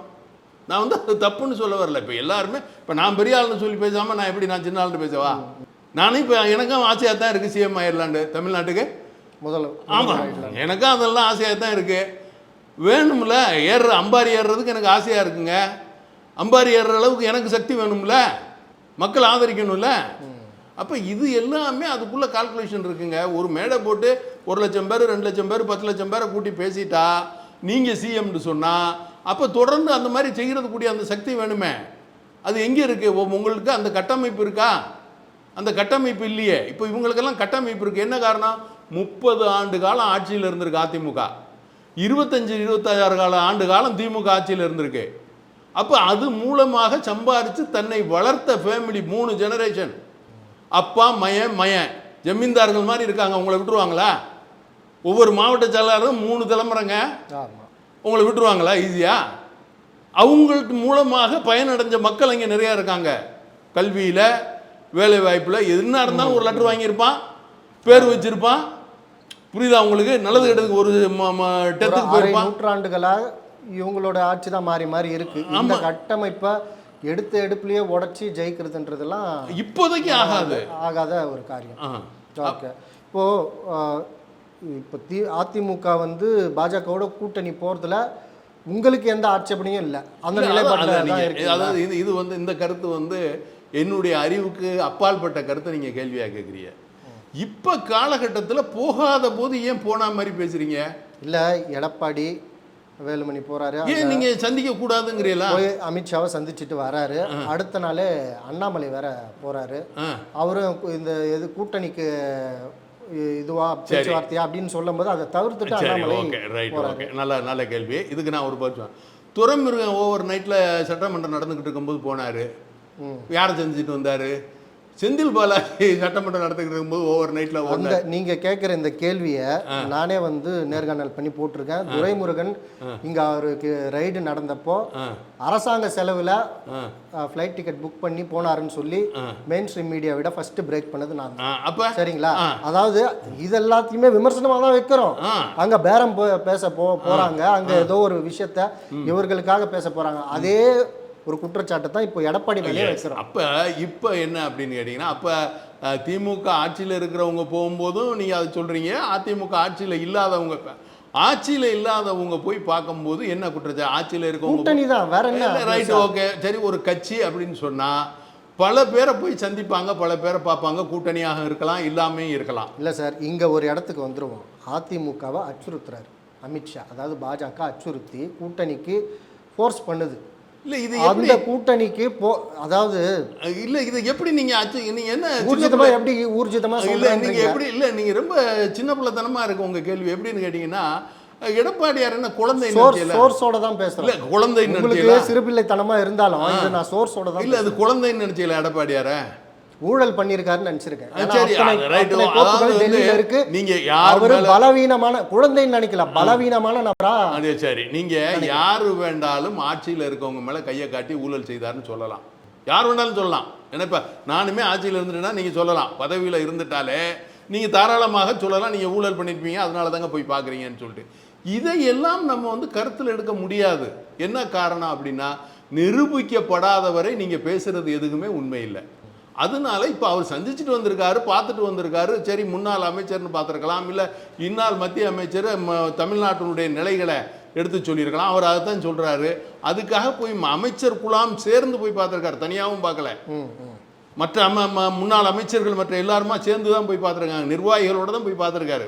நான் வந்து அது தப்புன்னு சொல்ல வரல. இப்போ எல்லாருமே இப்போ நான் பெரிய ஆளுன்னு சொல்லி பேசாமல் நான் எப்படி நான் சின்ன ஆளுன்னு பேசவா? நானும் இப்போ எனக்கும் ஆசையாக தான் இருக்குது சிஎம் ஆயிடலாண்டு தமிழ்நாட்டுக்கு. முதல்ல ஆமாம் எனக்கும் அதெல்லாம் ஆசையாக தான் இருக்கு. வேணும்ல ஏறுற அம்பாரி ஏறுறதுக்கு எனக்கு ஆசையாக இருக்குங்க. அம்பாரி ஏறுற அளவுக்கு எனக்கு சக்தி வேணும்ல. மக்கள் ஆதரிக்கணும்ல. அப்போ இது எல்லாமே அதுக்குள்ளே கால்குலேஷன் இருக்குங்க. ஒரு மேடை போட்டு ஒரு லட்சம் பேர் ரெண்டு லட்சம் பேர் பத்து லட்சம் பேரை கூட்டி பேசிட்டா நீங்கள் சிஎம்னு சொன்னால் அப்போ தொடர்ந்து அந்த மாதிரி செய்கிறதுக்கூடிய அந்த சக்தி வேணுமே. அது எங்கே இருக்குது உங்களுக்கு அந்த கட்டமைப்பு இருக்கா? அந்த கட்டமைப்பு இல்லையே. இப்போ இவங்களுக்கெல்லாம் கட்டமைப்பு இருக்குது என்ன காரணம்? முப்பது ஆண்டு காலம் ஆட்சியில் இருந்திருக்கு அதிமுக. இருபத்தஞ்சு இருபத்தாறு கால ஆண்டு காலம் திமுக ஆட்சியில் இருந்திருக்கு. அப்போ அது மூலமாக சம்பாரித்து தன்னை வளர்த்த ஃபேமிலி மூணு ஜெனரேஷன் அப்பா மயன் மயன் ஜமீன்தார்கள் மாதிரி இருக்காங்க. உங்களை விட்டுருவாங்களா? ஒவ்வொரு மாவட்ட செயலாளரும் மூணு தலைமுறைங்க. உங்களை விட்டுருவாங்களா? ஈஸியாக அவங்களுக்கு மூலமாக பயனடைஞ்ச மக்கள் இங்கே நிறையா இருக்காங்க. கல்வியில் வேலை வாய்ப்பில் என்ன இருந்தாலும் ஒரு லெட்டர் வாங்கியிருப்பான். பேர் வச்சிருப்பான். புரியுதா உங்களுக்கு? நல்லது கெட்டதுக்கு ஒரு டெத்துக்கு போயிருப்பான் நூற்றாண்டுகளா இவங்களோட ஆட்சி தான் மாறி மாறி இருக்கு. இந்த கட்டமைப்பை எடுத்த எடுப்புலயே உடைச்சி ஜெயிக்கிறதுன்றதெல்லாம் இப்போதைக்கு ஆகாது. ஆகாத ஒரு காரியம். ஓகே இப்போ இப்போ தி அதிமுக வந்து பாஜகவோட கூட்டணி போறதுல உங்களுக்கு எந்த ஆட்சேபனையும் இல்லை. அந்த இருக்கு அதாவது இது இது வந்து இந்த கருத்து வந்து என்னுடைய அறிவுக்கு அப்பாற்பட்ட கருத்தை நீங்க கேள்வியா கேட்குறீங்க இப்ப காலகட்டத்துல போகாத போது ஏன் போனா மாதிரி பேசுறீங்க? இல்லை எடப்பாடி வேலுமணி போறாரு. ஏன் நீங்க சந்திக்க கூடாதுங்கிறீங்களா? போய் அமித்ஷாவை சந்திச்சுட்டு வராரு. அடுத்த நாளே அண்ணாமலை வேற போறாரு. அவரும் இந்த இது கூட்டணிக்கு இதுவா பேச்சுவார்த்தையா அப்படின்னு சொல்லும்போது அதை தவிர்த்துட்டு அண்ணாமலை ரைட் ஓகே. நல்ல நல்ல கேள்வி. இதுக்கு நான் ஒரு சொல்றேன். துறைமுருகன் ஓவர் நைட்டில் சட்டமன்றம் நடந்துக்கிட்டு இருக்கும்போது போனார். யாரை செஞ்சுட்டு வந்தார்? செந்தில் பாலாஜி சட்டமன்றம் நடந்துக்கிட்டு இருக்கும்போது ஓவர் நைட்டில் அந்த நீங்க கேட்குற இந்த கேள்வியை நானே வந்து நேர்காணல் பண்ணி போட்டிருக்கேன். துரைமுருகன் இங்க அவருக்கு ரைடு நடந்தப்போ அரசாங்க செலவுல ஃப்ளைட் டிக்கெட் புக் பண்ணி போனாருன்னு சொல்லி மெயின் ஸ்ட்ரீம் மீடியா விட ஃபர்ஸ்ட் பிரேக் பண்ணது நான். அப்போ? சரிங்களா? அதாவது இது எல்லாத்தையுமே விமர்சனமா தான் வைக்கிறோம். அங்க பேரம் பேச போ போறாங்க. அங்க ஏதோ ஒரு விஷயத்த இவர்களுக்காக பேச போறாங்க. அதே ஒரு குற்றச்சாட்டை தான் இப்போ எடப்பாடி மேலே வைக்கிறோம். அப்போ இப்போ என்ன அப்படின்னு கேட்டிங்கன்னா அப்போ திமுக ஆட்சியில் இருக்கிறவங்க போகும்போதும் நீங்கள் அதை சொல்கிறீங்க அதிமுக ஆட்சியில் இல்லாதவங்க ஆட்சியில் இல்லாதவங்க போய் பார்க்கும்போது என்ன குற்றச்சாட்டு? ஆட்சியில் இருக்கவங்க கூட்டணி தான் வேற என்ன ரைட் ஓகே சரி ஒரு கட்சி அப்படின்னு சொன்னால் பல பேரை போய் சந்திப்பாங்க பல பேரை பார்ப்பாங்க கூட்டணியாக இருக்கலாம் இல்லாமையும் இருக்கலாம். இல்லை சார் இங்க ஒரு இடத்துக்கு வந்துருவோம். அதிமுகவை அச்சுறுத்துறாரு அமித்ஷா. அதாவது பாஜக அச்சுறுத்தி கூட்டணிக்கு ஃபோர்ஸ் பண்ணுது. இல்லை இது அந்த கூட்டணிக்கு போ அதாவது இல்லை இது எப்படி நீங்கள் ஆச்சு நீங்கள் என்ன சின்ன ஊர்ஜிதமா எப்படி ஊர்ஜிதமா இல்ல நீங்க சொல்றீங்க எப்படி இல்ல நீங்க ரொம்ப சின்ன பிள்ளைத்தனமா இருக்கு உங்க கேள்வி. எப்படின்னு கேட்டீங்கன்னா எடப்பாடியார் என்ன குழந்தை சோர்ஸோட தான் இல்ல பேசுறேன் குழந்தை சிறுபிள்ளைத்தனமா இருந்தாலும் இது நான் சோர்ஸோட தான் இல்ல அது குழந்தை நினைச்சல எடப்பாடியார? ஊழல் பண்ணியிருக்காருன்னு நினைச்சிருக்கேன். நீங்க யார் பலவீனமான குழந்தைன்னு நினைக்கல பலவீனமான நபரா? அது சரி. நீங்க யாரு வேண்டாலும் ஆட்சியில இருக்கவங்க மேல கையை காட்டி ஊழல் செய்தாருன்னு சொல்லலாம். யார் வேண்டாலும் சொல்லலாம். ஏன்னா இப்ப நானுமே ஆட்சியில் இருந்துட்டேன்னா நீங்க சொல்லலாம். பதவியில இருந்துட்டாலே நீங்க தாராளமாக சொல்லலாம். நீங்க ஊழல் பண்ணிருப்பீங்க. அதனால தாங்க போய் பாக்குறீங்கன்னு சொல்லிட்டு. இதையெல்லாம் நம்ம வந்து கருத்தில் எடுக்க முடியாது. என்ன காரணம் அப்படின்னா நிரூபிக்கப்படாதவரை நீங்க பேசுறது எதுக்குமே உண்மை இல்லை. அதனால இப்போ அவர் சந்திச்சுட்டு வந்திருக்காரு பார்த்துட்டு வந்திருக்காரு. சரி முன்னாள் அமைச்சர்னு பார்த்துருக்கலாம். இல்லை இந்நாள் மத்திய அமைச்சர் தமிழ்நாட்டினுடைய நிலைகளை எடுத்து சொல்லியிருக்கலாம். அவர் அதை தான் சொல்கிறாரு அதுக்காக போய் அமைச்சர் குழாம் சேர்ந்து போய் பார்த்துருக்காரு. தனியாகவும் பார்க்கல. மற்ற அம முன்னாள் அமைச்சர்கள் மற்ற எல்லாருமா சேர்ந்து தான் போய் பார்த்துருக்காங்க. நிர்வாகிகளோட தான் போய் பார்த்துருக்காரு.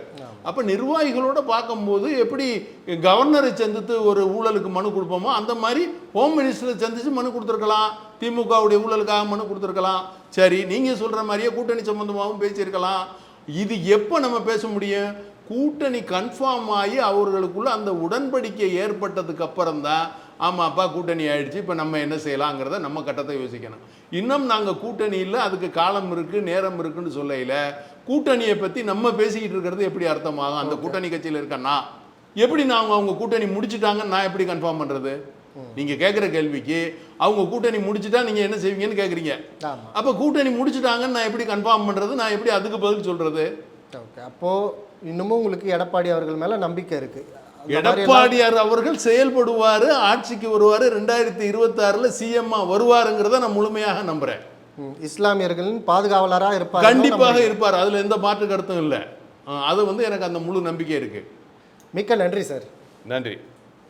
அப்போ நிர்வாகிகளோட பார்க்கும்போது எப்படி கவர்னரை சந்தித்து ஒரு ஊழலுக்கு மனு கொடுப்போமோ அந்த மாதிரி ஹோம் மினிஸ்டரை சந்தித்து மனு கொடுத்துருக்கலாம். திமுகவுடைய ஊழலுக்காக மனு கொடுத்துருக்கலாம். சரி நீங்கள் சொல்கிற மாதிரியே கூட்டணி சம்பந்தமாகவும் பேசியிருக்கலாம். இது எப்போ நம்ம பேச முடியும்? கூட்டணி கன்ஃபார்ம் ஆகி அவர்களுக்குள்ள அந்த உடன்படிக்கை ஏற்பட்டதுக்கு அப்புறம் தான். ஆமாப்பா கூட்டணி ஆயிடுச்சு. இப்போ நம்ம என்ன செய்யலாங்கிறத நம்ம கட்டத்தை யோசிக்கணும். இன்னும் நாங்கள் கூட்டணி இல்லை அதுக்கு காலம் இருக்குது நேரம் இருக்குன்னு சொல்லையில கூட்டணியை பற்றி நம்ம பேசிக்கிட்டு இருக்கிறது எப்படி அர்த்தமாகும்? அந்த கூட்டணி கட்சியில் இருக்கன்னா எப்படி நான் அவங்க கூட்டணி முடிச்சிட்டாங்கன்னு நான் எப்படி கன்ஃபார்ம் பண்ணுறது நீங்கள் கேட்குற கேள்விக்கு அவங்க கூட்டணி முடிச்சிட்டா நீங்கள் என்ன செய்வீங்கன்னு கேட்குறீங்க அப்போ கூட்டணி முடிச்சிட்டாங்கன்னு நான் எப்படி கன்ஃபார்ம் பண்ணுறது நான் எப்படி அதுக்கு பதில் சொல்கிறது ஓகே. அப்போ இன்னமும் உங்களுக்கு எடப்பாடி அவர்கள் மேல நம்பிக்கை இருக்கு. அந்த மாதிரி எல்லாம் எடப்பாடியார் அவர்கள் செயல்படுவார் ஆட்சிக்கு வருவார். ரெண்டாயிரத்தி இருபத்தாறில் சிஎம்மா வருவாருங்கிறத நான் முழுமையாக நம்புறேன். ம், இஸ்லாமியர்களின் பாதுகாவலரா இருப்பார் கண்டிப்பாக இருப்பார். அதுல எந்த மாற்று கருத்தும் இல்லை. அது வந்து எனக்கு அந்த முழு நம்பிக்கை இருக்கு. மிக்க நன்றி சார். நன்றி.